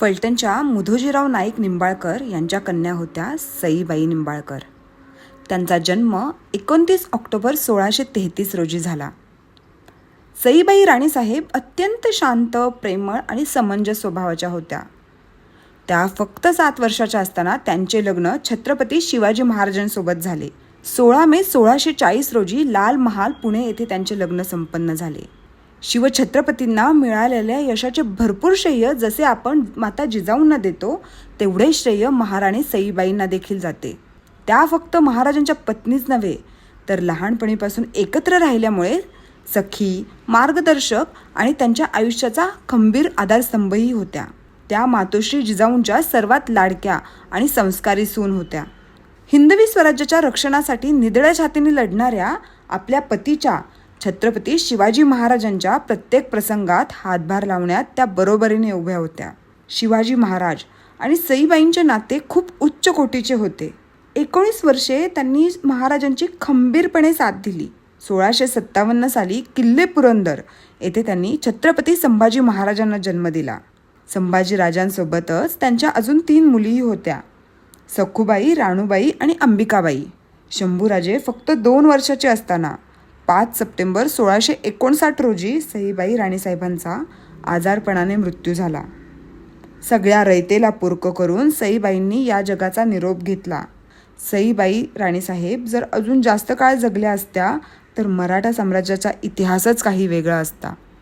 फलटणच्या मुधोजीराव नाईक निंबाळकर यांच्या कन्या होत्या सईबाई निंबाळकर. त्यांचा जन्म एकोणतीस ऑक्टोबर सोळाशे तेहतीस रोजी झाला. सईबाई राणीसाहेब अत्यंत शांत प्रेमळ आणि समंजस स्वभावाच्या होत्या. त्या फक्त सात वर्षाच्या असताना त्यांचे लग्न छत्रपती शिवाजी महाराजांसोबत झाले. सोळा मे सोळाशे चाळीस रोजी लाल महाल पुणे येथे त्यांचे लग्न संपन्न झाले. शिवछत्रपतींना मिळालेल्या यशाचे भरपूर श्रेय जसे आपण माता जिजाऊंना देतो तेवढे श्रेय महाराणी सईबाईंना देखील जाते. त्या फक्त महाराजांच्या पत्नीच नव्हे तर लहानपणीपासून एकत्र राहिल्यामुळे सखी मार्गदर्शक आणि त्यांच्या आयुष्याचा खंबीर आधारस्तंभही होत्या. त्या मातोश्री जिजाऊंच्या सर्वात लाडक्या आणि संस्कारी सून होत्या. हिंदवी स्वराज्याच्या रक्षणासाठी निधड्या छातीने लढणाऱ्या आपल्या पतीच्या छत्रपती शिवाजी महाराजांच्या प्रत्येक प्रसंगात हातभार लावण्यात त्या बरोबरीने उभ्या होत्या. शिवाजी महाराज आणि सईबाईंचे नाते खूप उच्च कोटीचे होते. एकोणीस वर्षे त्यांनी महाराजांची खंबीरपणे साथ दिली. सोळाशे सत्तावन्न साली किल्ले पुरंदर येथे त्यांनी छत्रपती संभाजी महाराजांना जन्म दिला. संभाजी राजांसोबतच त्यांच्या अजून तीन मुलीही होत्या. सखूबाई राणूबाई आणि अंबिकाबाई. शंभूराजे फक्त दोन वर्षाचे असताना पाच सप्टेंबर सोळाशे एकोणसाठ रोजी सईबाई राणीसाहेबांचा आजारपणाने मृत्यू झाला. सगळ्या रयतेला पुरकं करून सईबाईंनी या जगाचा निरोप घेतला. सईबाई राणीसाहेब जर अजून जास्त काळ जगल्या असत्या तर मराठा साम्राज्याचा इतिहासच काही वेगळा असता.